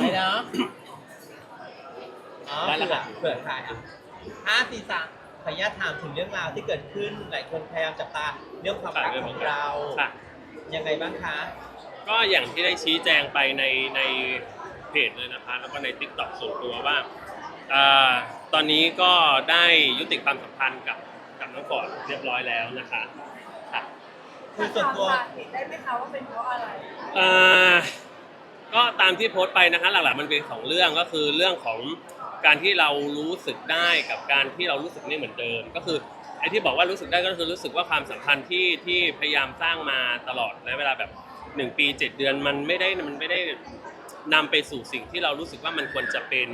ไปเนาะอ๋อได้แล้วเผื่อค่ะ เผื่อใครอะห้าสี่สามขออนุญาตถามถึงเรื่องราวที่เกิดขึ้นหลายคนพยายามจับตาเรื่องความรักของเรา ค่ะ ยังไงบ้างคะ ก็อย่างที่ได้ชี้แจงไปในในเพจเลยนะคะ แล้วก็ใน t ิ k t o k ส่วนตัวว่าอ่าตอนนี้ก็ได้ยุติความสัมพันธ์กับกับน้องฟอร์ดเรียบร้อยแล้วนะคะค่ะ คือส่วนตัวถามสาเหตุได้ไหมคะว่าเป็นเพราะอะไรอ่า ก็ตามที่โพสต์ไปนะคะหลักๆมันเป็นสองเรื่องก็คือเรื่องของการที่เรารู้สึกได้กับการที่เรารู้สึกไม่เหมือนเดิม ก็คือไอ้ที่บอกว่ารู้สึกได้ก็คือรู้สึกว่าความสัมพันธ์ที่ที่พยายามสร้างมาตลอดระยะเวลาแบบหนึ่งปีเจ็ดเดือนมันไม่ได้มันไม่ได้นำไปสู่สิ่งที่เรารู้สึกว่ามันควรจะเป็น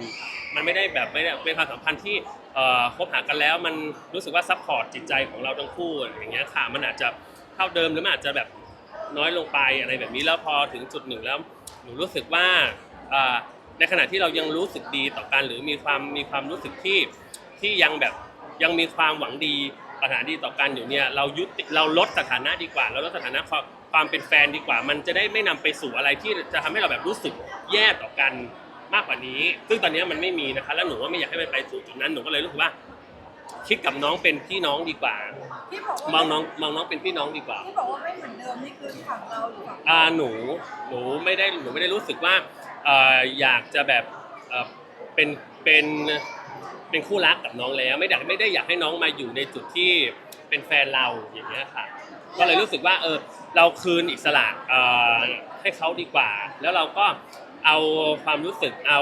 มันไม่ได้แบบไม่ได้เป็นความสัมพันธ์ที่เอ่อคบหากันแล้วมันรู้สึกว่าซัพพอร์ตจิตใจของเราทั้งคู่อย่างเงี้ยค่ะมันอาจจะเท่าเดิมหรือมันอาจจะแบบน้อยลงไปอะไรแบบนี้แล้วพอถึงจุดหนึ่งแล้ว หนูรู้สึกว่าในขณะที่เรายังรู้สึกดีต่อกันหรือมีความมีความรู้สึกที่ที่ยังแบบยังมีความหวังดีปรารถนาดีต่อกันอยู่เนี่ยเรายุติเราลดสถานะดีกว่า เราลดสถานะความความเป็นแฟนดีกว่า มันจะได้ไม่นำไปสู่อะไรที่จะทำให้เราแบบรู้สึกแย่ต่อกันมากกว่านี้ ซึ่งตอนนี้มันไม่มีนะคะแล้วหนูว่าไม่อยากให้มันไปสู่จุดนั้นหนูก็เลยรู้สึกว่า คิดกับน้องเป็นพี่น้องดีกว่า ที่บอกว่ามองน้องมองน้องเป็นพี่น้องดีกว่า ที่บอกว่าไม่เหมือนเดิมนี่คือฝั่งเราหรือฝั่งอ่าหนูหนูไม่ได้หนูไม่ได้รู้สึกว่าเอ่ออยากจะแบบเอ่อเป็นเป็นเป็นคู่รักกับน้องแล้ว ไม่ได้ไม่ได้อยากให้น้องมาอยู่ในจุดที่เป็นแฟนเราอย่างเงี้ยค่ะก็เลยรู้สึกว่าเออเราคืนอิสระเอ่อให้เขาดีกว่า แล้วเราก็เอาความรู้สึกเอา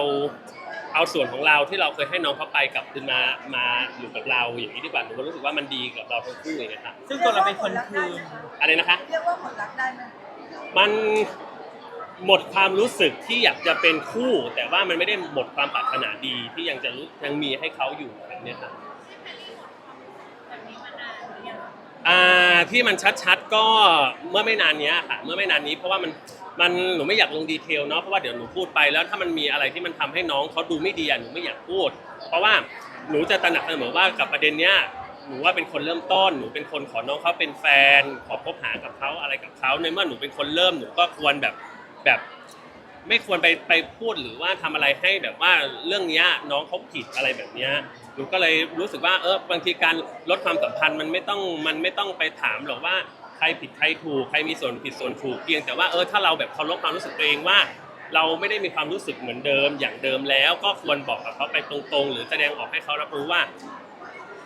เอาส่วนของเราที่เราเคยให้น้องเขาไปกลับคืนมามาอยู่กับเราอย่างนี้ดีกว่าหนูก็รู้สึกว่ามันดีกับเราทั้งคู่อย่างเงี้ยค่ะซึ่งตัวเราเป็นคนคืนอะไรนะคะ เรียกว่าผลลัพธ์ได้ไหมมันหมดความรู้สึกที่อยากจะเป็นคู่ แต่ว่ามันไม่ได้หมดความปรารถนาดีที่ยังจะรู้ยังมีให้เขาอยู่แบบเนี้ยครับอ่าที่มันชัดๆก็เมื่อไม่นานเนี้ยค่ะ เมื่อไม่นานนี้เพราะว่ามัน มันหนูไม่อยากลงดีเทลเนาะเพราะว่าเดี๋ยวหนูพูดไปแล้วถ้ามันมีอะไรที่มันทำให้น้องเขาดูไม่ดีอะหนูไม่อยากพูด เพราะว่าหนูจะตระหนักเสมอว่ากับประเด็นเนี้ยหนูว่าเป็นคนเริ่มต้นหนูเป็นคนขอน้องเขาเป็นแฟน ขอคบหากับเขาอะไรกับเขาในเมื่อหนูเป็นคนเริ่มหนูก็ควรแบบแบบ ไม่ควรไปไปพูดหรือว่าทำอะไรให้แบบว่าเรื่องเนี้ยน้องเขาผิดอะไรแบบเนี้ยหนูก็เลยรู้สึกว่าเออบางทีการลดความสัมพันธ์มันไม่ต้องมันไม่ต้องไปถามหรอกว่า ใครผิดใครถูกใครมีส่วนผิดส่วนถูกเพียงแต่ว่าเออถ้าเราแบบเคารพความรู้สึกตัวเองว่า เราไม่ได้มีความรู้สึกเหมือนเดิมอย่างเดิมแล้ว ก็ควรบอกกับเขาไปตรงๆ หรือแสดงออกให้เขารับรู้ว่า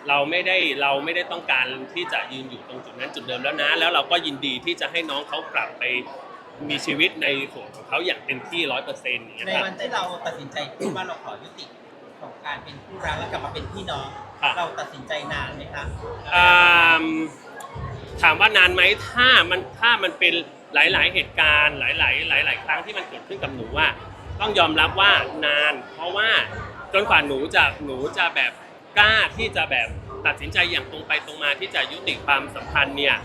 เราไม่ได้เราไม่ได้ต้องการที่จะยืนอยู่ตรงจุดนั้นจุดเดิมแล้วนะ แล้วเราก็ยินดีที่จะให้น้องเขากลับไปมีชีวิตในส่วนของเขาอย่างเต็มที่ร้อยเปอร์เซ็นต์อย่างเงี้ยในครับ วันที่เราตัดสินใจพูดว่าเราขอยุติของการเป็นคู่รักแล้วกลับมาเป็นพี่น้อง ครับ เราตัดสินใจนานไหมคะ อ่า ถามว่านานไหมถ้ามันถ้ามันเป็นหลาย ๆ เหตุการณ์ หลาย ๆ หลาย ๆ ครั้งที่มันเกิดขึ้นกับหนูว่า ต้องยอมรับว่านาน เพราะว่าจนกว่าหนูจะหนูจะแบบกล้าที่จะแบบตัดสินใจอย่างตรงไปตรงมาที่จะยุติความสัมพันธ์เนี่ย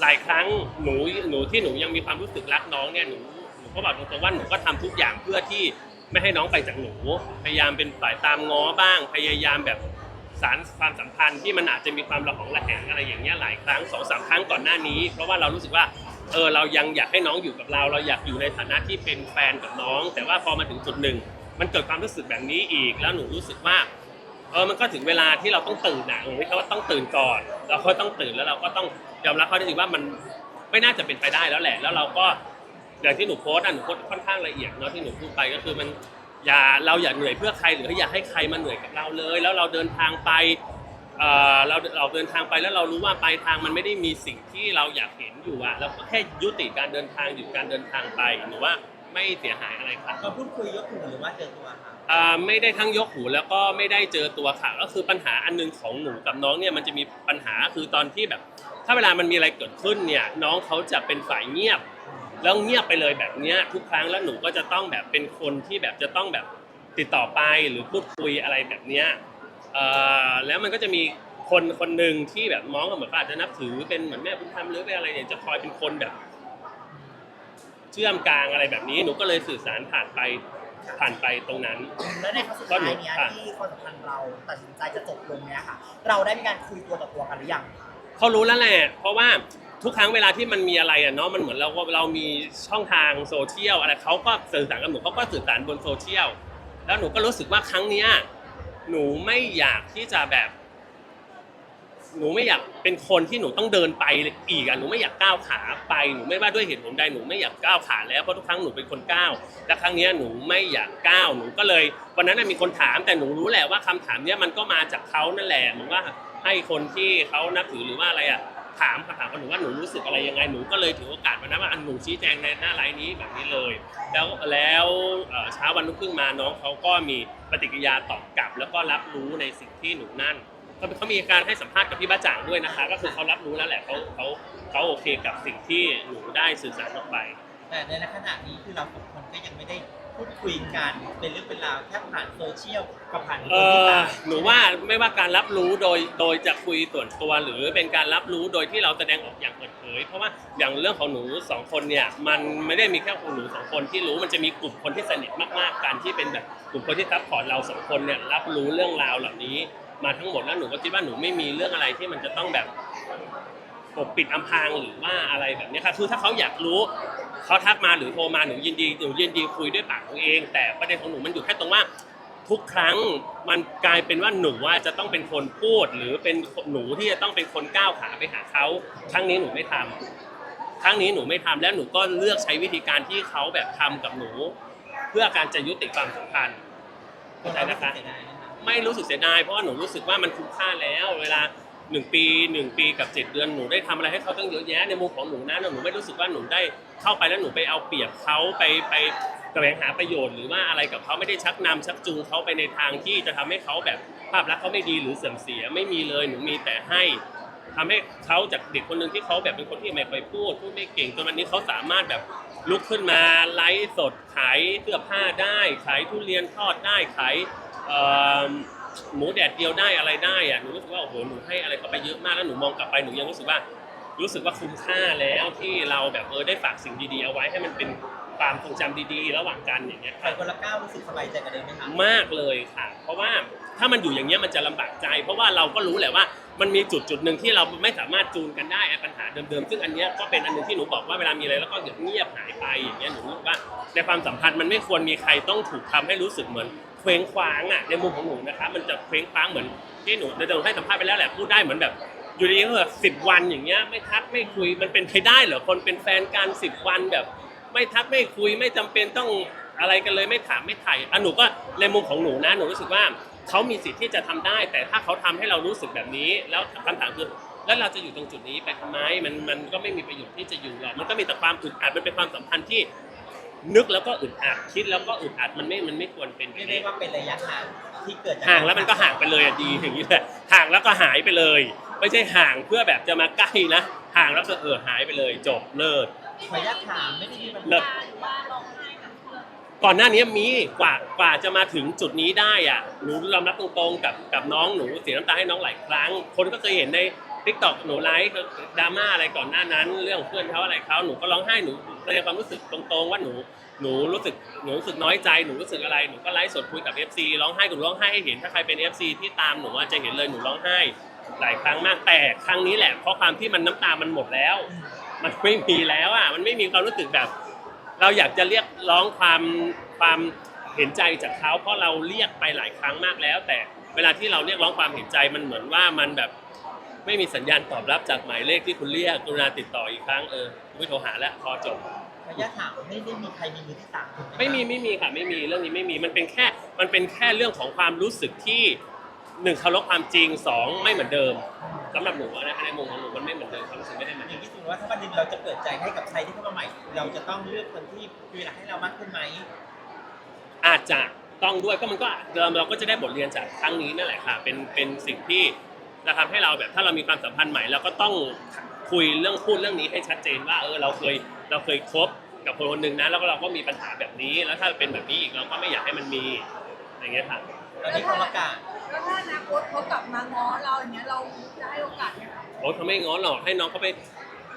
หลายครั้งหนูหนูที่หนูยังมีความรู้สึกรักน้องเนี่ยหนูหนูก็บอกตรงๆว่าหนูก็ทำทุกอย่างเพื่อที่ไม่ให้น้องไปจากหนู พยายามเป็นฝ่ายตามง้อบ้าง พยายามแบบ สารความสัมพันธ์ที่มันอาจจะมีความระหองระแหงอะไรอย่างเงี้ยหลายครั้งสองสามครั้งก่อนหน้านี้ เพราะว่าเรารู้สึกว่าเออเรายังอยากให้น้องอยู่กับเรา เราอยากอยู่ในฐานะที่เป็นแฟนกับน้อง แต่ว่าพอมาถึงจุดหนึ่ง มันเกิดความรู้สึกแบบนี้อีก แล้วหนูรู้สึกว่าเออมันก็ถึงเวลาที่เราต้องตื่นนะผมไม่ใช่ว่าต้องตื่นก่อน เราก็ต้องตื่นแล้วเราก็ต้องยอมรับข้อเท็จจริงว่ามันไม่น่าจะเป็นไปได้แล้วแหละ แล้วเราก็อย่างที่หนูโพสต์อะหนูโพสต์ค่อนข้างละเอียดเนาะที่หนูพูดไปก็คือมัน อย่าเราอย่าเหนื่อยเพื่อใครหรืออย่าให้ใครมาเหนื่อยกับเราเลย แล้วเราเดินทางไปเออเราเราเดินทางไปแล้วเรารู้ว่าปลายทางมันไม่ได้มีสิ่งที่เราอยากเห็นอยู่อะเราก็แค่ยุติการเดินทางหยุดการเดินทางไปหนูว่าไม่เสียหายอะไรครับ เราพูดคุยยกหูหรือว่าเจอตัวค่ะอ่าไม่ได้ทั้งยกหูแล้วก็ไม่ได้เจอตัวค่ะก็คือปัญหาอันหนึงของหนูกับน้องเนี่ยมันจะมีปัญหาคือตอนที่แบบ ถ้าเวลามันมีอะไรเกิดขึ้นเนี่ยน้องเขาจะเป็นฝ่ายเงียบ แล้วเงียบไปเลยแบบเนี้ยทุกครั้งแล้วหนูก็จะต้องแบบเป็นคนที่แบบจะต้องแบบติดต่อไปหรือพูดคุยอะไรแบบเนี้ยเอ่อแล้วมันก็จะมีคนคนหนึ่งที่แบบมองเหมือนว่าอาจจะนับถือเป็นเหมือนแม่บุญธรรมหรือเป็นอะไรเนี่ยจะคอยเป็นคนแบบ เชื่อมกลางอะไรแบบนี้หนูก็เลยสื่อสารผ่านไปผ่านไปตรงนั้น แล้วในครั้งสุดท้ายเนี้ยที่ความสัมพันธ์เราตัดสินใจจะจบลงเนี้ยค่ะ เราได้มีการคุยตัวต่อตัวกันหรือยัง เขารู้แล้วแหละ เพราะว่า ทุกครั้งเวลาที่มันมีอะไรอะเนาะมันเหมือนเราเรามีช่องทางโซเชียลอะไรเขาก็สื่อสารกับหนูเขาก็สื่อสารบนโซเชียลแล้วหนูก็รู้สึกว่าครั้งเนี้ยหนูไม่อยากที่จะแบบ หนูไม่อยากเป็นคนที่หนูต้องเดินไปอีกอะหนูไม่อยากก้าวขาไปหนูไม่ว่าด้วยเหตุผลใดหนูไม่อยากก้าวขาแล้วเพราะทุกครั้งหนูเป็นคนก้าวและครั้งเนี้ยหนูไม่อยากก้าวหนูก็เลยวันนั้นนะมีคนถามแต่หนูรู้แหละว่าคำถามเนี้ยมันก็มาจากเขานั่นแหละหมือนว่าให้คนที่เขานับถือหรือว่าอะไรอะ ถามคำถามกับหนูว่าหนูรู้สึกอะไรยังไงหนูก็เลยถือโอกาสวันนั้นว่าอันหนูชี้แจงในหน้าไลน์นี้แบบนี้เลย แล้วแล้วเอ่อเช้าวันรุ่งขึ้นมาน้องเขาก็มีปฏิกิริยาตอบกลับ แล้วก็รับรู้ในสิ่งที่หนูนั่นเขาเขามีการให้สัมภาษณ์กับพี่บ้าจ่างด้วยนะคะ ก็คือเขารับรู้แล้วแหละเขาเขาเขาโอเคกับสิ่งที่หนูได้สื่อสารออกไป แต่ในขณะนี้คือเราสองคนก็ยังไม่ได้ พูดคุยกันเป็นเรื่องเป็นราวแค่ผ่านโซเชียลกับผ่านเอคนที่อตามหนูว่าไม่ว่าการรับรู้โดยโดยจะคุยส่วนตัวหรือเป็นการรับรู้โดยที่เราแสดงออกอย่างเปิดเผย เพราะว่าอย่างเรื่องของหนูสองคนเนี่ยมันไม่ได้มีแค่ของหนูสองคนที่รู้มันจะมีกลุ่มคนที่สนิทมากๆกันที่เป็นแบบกลุ่มคนที่ซัพพอร์ตเราสองคนเนี่ยรับรู้เรื่องราวเหล่านี้ มาทั้งหมดแล้วหนูก็คิดว่าหนูไม่มีเรื่องอะไรที่มันจะต้องแบบ ปกปิดอำพรางหรือว่าอะไรแบบนี้ครับคือถ้าเขาอยากรู้เขาทักมาหรือโทรมาหนูยินดีหนูยินดีคุยด้วยปากของเอง แต่ประเด็นของหนูมันอยู่แค่ตรงว่า ทุกครั้งมันกลายเป็นว่าหนูว่าจะต้องเป็นคนพูด หรือเป็นหนูที่จะต้องเป็นคนก้าวขาไปหาเขาครั้งนี้หนูไม่ทำครั้งนี้หนูไม่ทำแล้วหนูก็เลือกใช้วิธีการที่เขาแบบทำกับหนู เพื่อการจะยุติความสัมพันธ์เข้าใจนะคะเสียดายนะคะไม่รู้สึกเสียดายเพราะว่าหนูรู้สึกว่ามันคุ้มค่าแล้ว เวลา หนึ่งปีหนึ่งปีกับเจ็ดเดือนหนูได้ทำอะไรให้เขาตั้งเยอะแยะในมุมของหนูนะหนูไม่รู้สึกว่าหนูได้เข้าไปแล้วหนูไปเอาเปรียบเขาไปไปแสวงหาประโยชน์หรือว่าอะไรกับเขาไม่ได้ชักนำชักจูงเขาไปในทางที่จะทำให้เขาแบบภาพลักษณ์เขาไม่ดีหรือเสื่อมเสียไม่มีเลยหนูมีแต่ให้ทำให้เขาจากเด็กคนหนึ่งที่เขาแบบเป็นคนที่ไม่ค่อยพูดพูดไม่เก่งจนวันนี้เขาสามารถแบบลุกขึ้นมาไลฟ์สดขายเสื้อผ้าได้ ขายทุเรียนทอดได้ขายเอ่อ หมูแดดเดียวได้อะไรได้อะหนูรู้สึกว่าโอ้โหหนูให้อะไรเขาไปเยอะมากแล้วหนูมองกลับไปหนูยังรู้สึกว่า รู้สึกว่าคุ้มค่าแล้วที่เราแบบเออได้ฝากสิ่งดีๆเอาไว้ให้มันเป็นความทรงจำดีๆ ระหว่างกันอย่างเงี้ยไปคนละก้าวรู้สึกสบายใจกันเลยไหมคะมากเลยค่ะ เพราะว่าถ้ามันอยู่อย่างเงี้ยมันจะลำบากใจ เพราะว่าเราก็รู้แหละว่ามันมีจุดจุดหนึ่งที่เราไม่สามารถจูนกันได้ไอ้ปัญหาเดิมๆ ซึ่งอันเนี้ยก็เป็นอันหนึงที่หนูบอกว่าเวลามีอะไรแล้วก็เงียบหายไปอย่างเงี้ยหนูรู้สึกว่าในความสัมพันธ์มันไม่ควรมีใครต้องถูกทำให้รู้สึกเหมือนเค ว้งคว้างอะในมุมของหนูนะคะมันจะเคว้งคว้างเหมือนที่หนูเดินให้สัมภาษณ์ไปแล้วแหละพูดได้เหมือนแบบ อยู่ดีๆก็แบบสิบวันอย่างเงี้ยไม่ทักไม่คุยมันเป็นไปได้เหรอคนเป็นแฟนกันสิบวันแบบ ไม่ทักไม่คุยไม่จำเป็นต้องอะไรกันเลยไม่ถามไม่ถ่ายอะหนูก็ในมุมของหนูนะหนูรู้สึกว่าเขามีสิทธิ์ที่จะทำได้ แต่ถ้าเขาทำให้เรารู้สึกแบบนี้ แล้วคำถามคือแล้วเราจะอยู่ตรงจุดนี้ไปทำไมมันมันก็ไม่มีประโยชน์ที่จะอยู่หรอกมันก็มีแต่ความอึดอัดมันเป็นความสัมพันธ์ที่ นึกแล้วก็อึดอัดคิดแล้วก็อึดอัดมันไม่มันไม่ควรเป็นเรียกได้ว่าเป็นระยะห่างที่เกิดจากห่างแล้วมันก็ห่างไปเลยอะดีอย่างนี้แหละห่างแล้วก็หายไปเลย ไม่ใช่ห่างเพื่อแบบจะมาใกล้นะห่างแล้วก็เออหายไปเลยจบเลิกขออนุญาตถามไม่ได้มีปัญเลิหากก่อนหน้านี้มีกว่ากว่าจะมาถึงจุดนี้ได้อะหนูยอมรับตรงๆกับกับน้องหนูเสียน้ำตาให้น้องหลายครั้ง คนก็เคยเห็นใน ทิกตอกหนูไลฟ์ดราม่าอะไรก่อนหน้านั้น เรื่องเพื่อนเขาอะไรเขาหนูก็ร้องไห้หนูแสดงความรู้สึกตรงๆว่าหนูหนูรู้สึกหนูรู้สึกน้อยใจหนูรู้สึกอะไรหนูก็ไลฟ์สดคุยกับ FC ร้องไห้หนูร้องไห้ให้เห็นถ้าใครเป็น FC ที่ตามหนูอะจะเห็นเลยหนูร้องไห้หลายครั้งมากแต่ครั้งนี้แหละเพราะความที่มันน้ำตามันหมดแล้ว มันไม่มีแล้วอะมันไม่มีความรู้สึกแบบ เราอยากจะเรียกร้องความความเห็นใจจากเขาเพราะเราเรียกไปหลายครั้งมากแล้ว แต่เวลาที่เราเรียกร้องความเห็นใจมันเหมือนว่ามันแบบ ไม่มีสัญญาณตอบรับจากหมายเลขที่คุณเรียกกรุณาติดต่ออีกครั้งเออไม่โทรหาแล้วพอจบขออนุญาตถามไม่ได้มีใครมีมือที่สามถูกหไม่มีไม่มีค่ะไม่มีเรื่องนี้ไม่มีมันเป็นแค่มันเป็นแค่เรื่องของความรู้สึกที่หนึ่งเคารพความจริงสองไม่เหมือนเดิมสำหรับหนูนะในมุมของหนูมันไม่เหมือนเดิมความรู้สึกไม่ได้เหมือนอเดิย่างม ที่ถือว่าถ้าวันหนึงเราจะเปิดใจให้กับใครที่เข้ามาใหม่ เราจะต้องเลือกคนที่มีเวลาให้เรามากขึ้นไหมอาจจะต้องด้วยก็มันก็เดิมเราก็จะได้บทเรียนจากครั้งนี้นั่นแหละค่ะเป็นเป็นสิ่งที่ จะทำให้เราแบบถ้าเรามีความสัมพันธ์ใหม่เราก็ต้องคุยเรื่องพูดเรื่องนี้ให้ชัดเจนว่าเออเราเคยเราเคยคบกับคนคนหนึ่งนะแล้วก็เราก็มีปัญหาแบบนี้ แล้วถ้าเป็นแบบนี้อีกเราก็ไม่อยากให้มันมีอย่างเงี้ยค่ะตอนนี้เขาประกาศแล้วถ้าอนาคตเขากลับมาง้อเราอย่างเงี้ยเราจะให้โอกาสไหมคะโอ้เขาไม่ง้อหรอกให้น้องเขาไป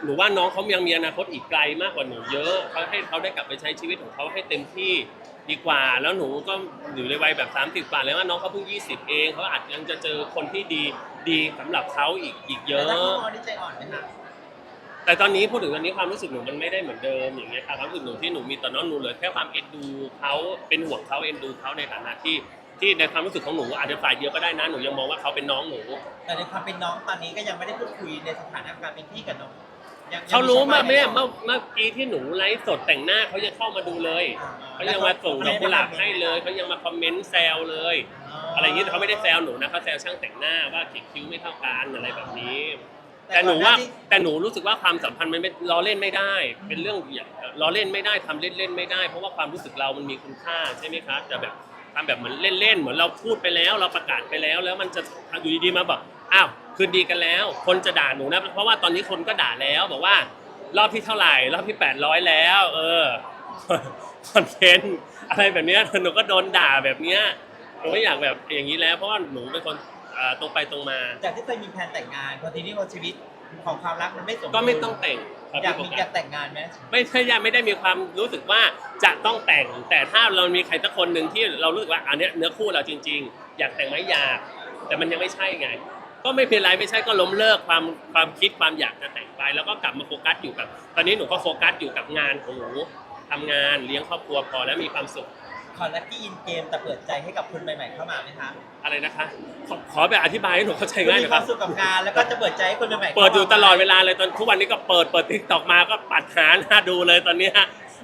หนูว่าน้องเขายังมีอนาคตอีกไกลมากกว่าหนูเยอะเขาให้เขาได้กลับไปใช้ชีวิตของเขาให้เต็มที่ ดีกว่า แล้วหนูก็อยู่ในวัยแบบ 30กว่าแล้วว่าน้องเขาเพิ่ง 20 เองเขาอาจยังจะเจอคนที่ดีดีสำหรับเขาอีกอีกเยแล้วอะถ้าพี่มอนี่ใจอ่อนไหมคะแต่ตอนนี้พูดถึงตอนนี้ความรู้สึกหนูมันไม่ได้เหมือนเดิมอย่างเงี้ยค่ะความรู้สึกหนูที่หนูมีต่อน้องหนูเหลือแค่ความเอ็นดูเขาเป็นห่วงเขาเอ็นดูเขาในฐานะที่ที่ในความรู้สึกของหนูอาจจะฝ่ายเดียวก็ได้นะหนูยังมองว่าเขาเป็นน้องหนู แต่ในความเป็นน้องตอนนี้ก็ยังไม่ได้พูดคุยในสถานะการเป็นพี่กับน้องยัง เขารู้มายังแม่ช่องว่เมื่อเมื่อกี้ที่หนูไลฟ์สดแต่งหน้าเขายังเข้ามาดูเลยเขายังมาส่งดอกกุหลาบให้เลยเขายังมาคอมเมนต์แซวเลย อะไรอย่างนี้แต่เขาไม่ได้แซวหนูนะเขาแซวช่างแต่งหน้าว่าขีดคิ้วไม่เท่ากันอะไรแบบนี้ แต่หนูว่าแต่หนูรู้สึกว่าความสัมพันธ์มันไม่ล้อเล่นไม่ได้ เป็นเรื่องอย่างล้อเล่นไม่ได้ทำเล่นๆไม่ได้ เพราะว่าความรู้สึกเรามันมีคุณค่าใช่ไหมคะจะแบบทำแบบเหมือนเล่นๆเหมือนเราพูดไปแล้ว เราประกาศไปแล้วแล้วมันจะอยู่ดีๆมาบอกอ้าว คืนดีกันแล้ว คนจะด่าหนูนะ เพราะว่าตอนนี้คนก็ด่าแล้วบอกว่ารอบที่เท่าไหร่ รอบที่800แล้ว เออคอนเทนต์อะไรแบบเนี้ยหนูก็โดนด่าแบบเนี้ยหนูไม่อยากแบบอย่างนี้แล้วเพราะว่าหนูเป็นคนอ่าตรงไปตรงมา จากที่เคยมีแผนแต่งงานพอทีนี้พอชีวิตของความรักมันไม่สมบูรณ์ก็ไม่ต้องแต่งครับอยากพี่มีโฟกากัรสแต่งงานไหมไม่ใช่ยังไม่ได้มีความรู้สึกว่าจะต้องแต่ง แต่ถ้าเรามีใครสักคนหนึ่งที่เรารู้สึกว่าอันเนี้ยเนื้อคู่เราจริง ๆ อยากแต่งไหมอยาก แต่มันยังไม่ใช่ไง ก็ไม่เป็นไรไม่ใช่ก็ล้มเลิกความความคิดความอยากจะแต่งไปแล้วก็กลับมาโฟกัสอยู่กับ ตอนนี้หนูก็โฟกัสอยู่กับงานของหนูทำงานเลี้ยงครอบครัวพอแล้วมีความสุข ขอลักกี้อินเกมแต่เปิดใจให้กับคนใหม่ๆเข้ามาไหมคะอะไรนะคะขอขอแบบอธิบายให้หนูเข้าใจง่ายหมีน่อยคครัวามบสุขกับงานแล้วก็จะเปิดใจให้คนใหม่ๆข้ามาเปิดอยู่ตลอดเวลาเลยตอนทุกวันนี้ก็เปิดเปิดทิกตอกมาก็ปัดหาหน้าดูเลยตอนเนี้ย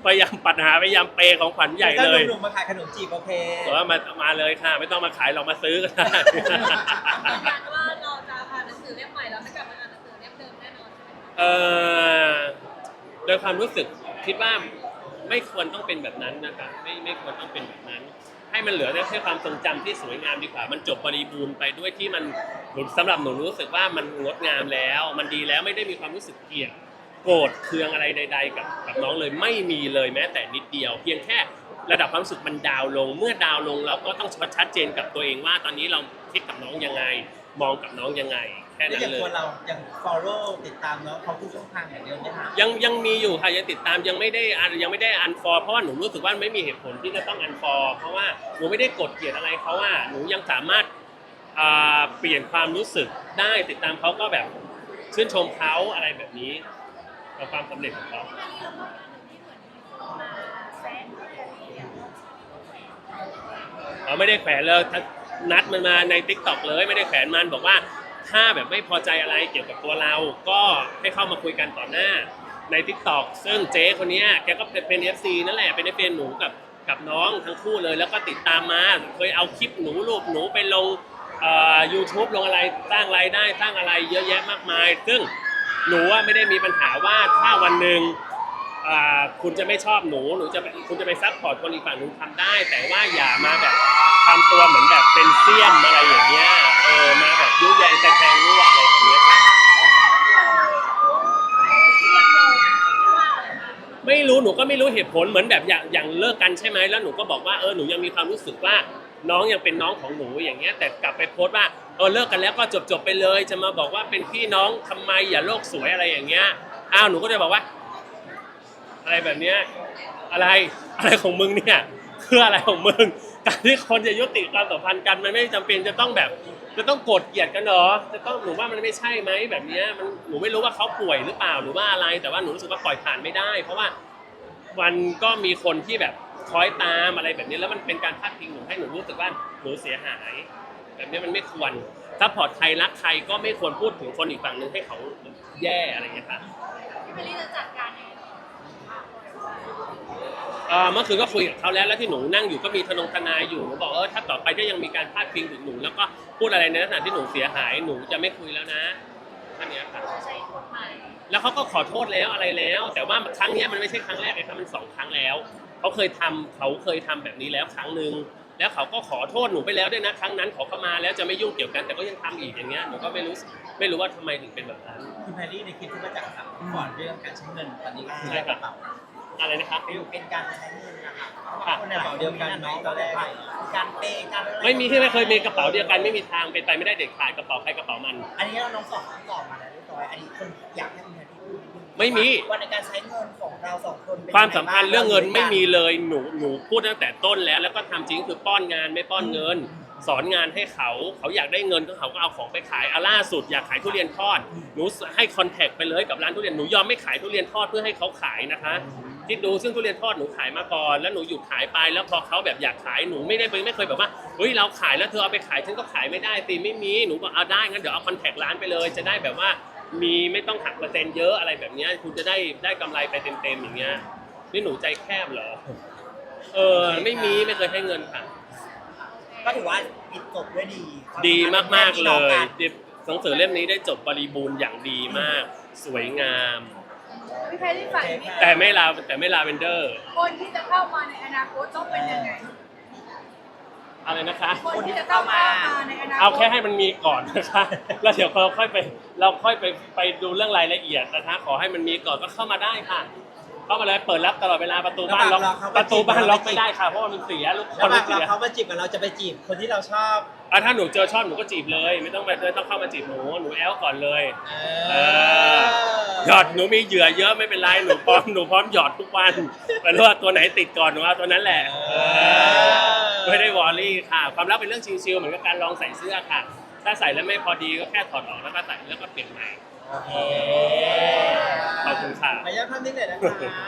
พยายามปัดหาพยายามเปย์ของขวัญใหญ่เลยถ้าหนุ่มๆมาขายขนมจีบโอเคบอกว่ามามาเลยค่ะ ไม่ต้องมาขายเรามาซื้อก็ได้ ยืนยันว่า สือเล่มใหม่เราไม่กลับมาอ่านหนังสือเล่มเดิมแน่นอนใช่ไหมคะเออโดยความรู้สึกคิดว่าไม่ควรต้องเป็นแบบนั้นนะคะไม่ไม่ควรต้องเป็นแบบนั้น ให้มันเหลือแค่ความทรงจำที่สวยงามดีกว่า มันจบบริบูรณ์ไปด้วยที่มันหนูสำหรับหนูรู้สึกว่ามันงดงามแล้ว มันดีแล้วไม่ได้มีความรู้สึกเกลียดโกรธเคืองอะไรใด ๆ กับกับน้องเลยไม่มีเลยแม้แต่นิดเดียว เพียงแค่ระดับความรู้สึกมันดาวน์ลง เมื่อดาวน์ลงเราก็ต้องชัดเจนกับตัวเองว่า ตอนนี้เราคิดกับน้องยังไง มองกับน้องยังไง แค่แล้วนั้อย่างนเลย ตัวเราอย่าง follow ติดตามน้องเขาทุกช่องทางอย่างเดิมไหมคะยังยังมีอยู่ค่ะยังติดตามยังไม่ได้อันยังไม่ได้อันฟอร์เพราะว่าหนูรู้สึกว่าไม่มีเหตุผลที่จะต้องอันฟอร์เพราะว่าหนูไม่ได้กดเกลียดอะไรเขาว่าหนูยังสามารถอ่าเปลี่ยนความรู้สึกได้ติดตามเขาก็แบบชื่นชมเขาอะไรแบบนี้กับความสำเร็จของเขาเราไม่ได้แขวนเลยถ้า นัดมันมาใน t ิ k t o k เลยไม่ได้แขวนมันบอกว่าถ้าแบบไม่พอใจอะไรเกี่ยวกับตัวเรา ก็ให้เข้ามาคุยกันต่อหน้าใน t ิ k t o k ซึ่งเจ๊คนนี้แกก็เป็น FC นั่นแหละเป็น FC หนูกับกับน้องทั้งคู่เลย แล้วก็ติดตามมาเคยเอาคลิปหนูรูปหนูไปลงเอ่อ YouTube ลงอะไรสร้างรายได้สร้างอะไรเยอะแยะมากมาย ซึ่งหนูว่าไม่ได้มีปัญหาว่าถ้าวันหนึ่ง คุณจะไม่ชอบหนูหนูจะคุณจะไปซัพพอร์ตคนอีกฝั่งหนูทำได้ แต่ว่าอย่ามาแบบทำตัวเหมือนแบบเป็นเสี้ยมอะไรอย่างเงี้ยเออมาแบบยุแยงแต่แทงรั่วอะไรแบบเนี้ยค่ะไม่รู้หนูก็ไม่รู้เหตุผลเหมือนแบบอย่างอย่างเลิกกันใช่ไหมแล้วหนูก็บอกว่าเออหนูยังมีความรู้สึกว่าน้องยังเป็นน้องของหนูอย่างเงี้ยแต่กลับไปโพสต์ว่าเออเลิกกันแล้วก็จบจบๆไปเลย จะมาบอกว่าเป็นพี่น้องทำไมอย่าโลกสวยอะไรอย่างเงี้ยอ้าวหนูก็จะบอกว่า อะไรแบบเนี้ยอะไรอะไรของมึงเนี่ยคืออะไรของมึงการที่คนจะยุติความสัมพันธ์กันมันไม่จำเป็นจะต้องแบบจะต้องโกรธเกลียดกันเหรอ จะต้องหนูว่ามันไม่ใช่ไหมแบบเนี้ยมันหนูไม่รู้ว่าเขาป่วยหรือเปล่าหรือว่าอะไร แต่ว่าหนูรู้สึกว่าปล่อยผ่านไม่ได้ เพราะว่ามันก็มีคนที่แบบคอยตามอะไรแบบนี้แล้วมันเป็นการพาดพิงหนูให้หนูรู้สึกว่าหนูเสียหาย แบบนี้มันไม่ควรถ้าพอร์ตใครรักใครก็ไม่ควรพูดถึงคนอีกฝั่งหนึ่งให้เขาแย่อะไรอย่างเงี้ยค่ะพี่เบลลี่จะจัดการยังไง เอ่อเมื่อคืนก็คุยกับเขาแล้วแล้วที่หนูนั่งอยู่ก็มีทนงทนายอยู่หนูบอกเออถ้าต่อไปก็ยังมีการพาดพิงถึงหนู แล้วก็พูดอะไรในลักษณะที่หนูเสียหายหนูจะไม่คุยแล้วนะอันเนี้ยค่ะใช้กฎหมายแล้วเขาก็ขอโทษแล้วอะไรแล้ว แต่ว่าครั้งเนี้ยมันไม่ใช่ครั้งแรกเลยครับมันสองครั้งแล้วเขาเคยทำเขาเคยทำแบบนี้แล้วครั้งหนึ่งแล้วเขาก็ขอโทษหนูไปแล้วด้วยนะครั้งนั้นขอเข้ามาแล้วจะไม่ยุ่งเกี่ยวกันแต่ก็ยังทำอีกอย่างเงี้ยหนูก็ไม่รู้ไม่รู้ว่าทำไมถึงเป็นแบบนั้น คุณแพรรี่ในคลิปที่มาจากครับก่อนเรื่องการใช้เงินตอนนี้ก็คือใช่เรื่องครักบระเป๋า อะไรนะครับเป็นการใช้เงินนะคะค่ะคนในกระเป๋าเดียวกันเนาะตอนแรกการเปย์การอะรไม่มีที่ไม่เคยมีกระเป๋าเดียวกันไม่มีทางเป็นไปไม่ได้เด็ดขาดกระเป๋าใครกระเป๋ามัน อันนี้เราน้องสองครั้งตอบมาแล้วเรียบร้อยอันนี้คนอยากให้คุณแพรรี่พูดนิดนึงไม่มี ว่าในการใช้เงินของเราสองคนเป็นความสัมพันธ์ยัไเรื่องเงินไม่มีเลยหนูหนูพูดตั้งแต่ต้นแล้ว แล้วก็ทำจริงคือป้อนงานไม่ป้อนเงิน สอนงานให้เขา เขาอยากได้เงินก็เขาก็เอาของไปขายอาล่าสุดอยากขายทุเรียนทอดหนูให้คอนแทคไปเลยกับร้านทุเรียนหนูยอมไม่ขายทุเรียนทอดเพื่อให้เขาขายนะคะ คิดดูซึ่งทุเรียนทอดหนูขายมาก่อน แล้วหนูหยุดขายไปแล้วพอเขาแบบอยากขายหนูไม่ได้ไม่เคยแบบว่าเฮ้ยเราขายแล้วเธอเอาไปขายฉันก็ขายไม่ได้สิไม่มีหนูบอกเอาได้งั้นเดี๋ยวเอาคอนแทคร้านไปเลย จะได้แบบว่ามีไม่ต้องหักเปอร์เซ็นต์เยอะอะไรแบบเนี้ยคุณจะได้ได้กำไรไปเต็มๆอย่างเงี้ยนี่หนูใจแคบเหรอเออไม่มีไม่เคยให้เงินค่ะก็ถือว่าปิดจบด้วยดี ดีมากๆเลพี่น้องยกันหนังสือเล่มนี้ได้จบบริบูรณ์อย่างดีมาก สวยงาม พี่แพรที่ฝันมีแต่ไม่ลาแต่ไม่ลาเวนเดอร์ คนที่จะเข้ามาในอนาคตต้องเป็นยังไง อะไรนะคะ คนที่จะเข้ามาในอนาคตเอาแค่ให้มันมีก่อนนะคะ แล้วเดี๋ยวเราค่อยไปเราค่อยไปไปดูเรื่องรายละเอียดนะคะ ขอให้มันมีก่อนก็เข้ามาได้ค่ะ เข้ามาเลยเปิดรับตลอดเวลาประตูบ้านล็อกแล้วแบบเราเข้าไปประตูบ้านล็อกจีบไม่ได้ค่ะเพราะว่ามันเสียลูกคแล้วนแบมันบเสียเขามาจีบกับเราจะไปจีบคนที่เราชอบ อะถ้าหนูเจอชอบหนูก็จีบเลย ไม่ต้องไปไม่ต้องเข้ามาจีบหนูหนูแอลก่อนเลย เออ หยอดหนูมีเหยื่อเยอะไม่เป็นไรหนูพร้อมหนูพร้อมหยอดทุกวันไม่รู้ว่าตัวไหนติดก่อนหนูเอาตัวนั้นแหละเออไม่ได้วอรี่ค่ะ ความรักเป็นเรื่องชิวๆเหมือนกับการลองใส่เสื้อค่ะ ถ้าใส่แล้วไม่พอดีก็แค่ถอดออกแล้วก็ใส่แล้วก็เปลี่ยนใหม่โอเคขอบคุณค่ะ ขออนุญาตภาพนิ่งหน่อยนะคะ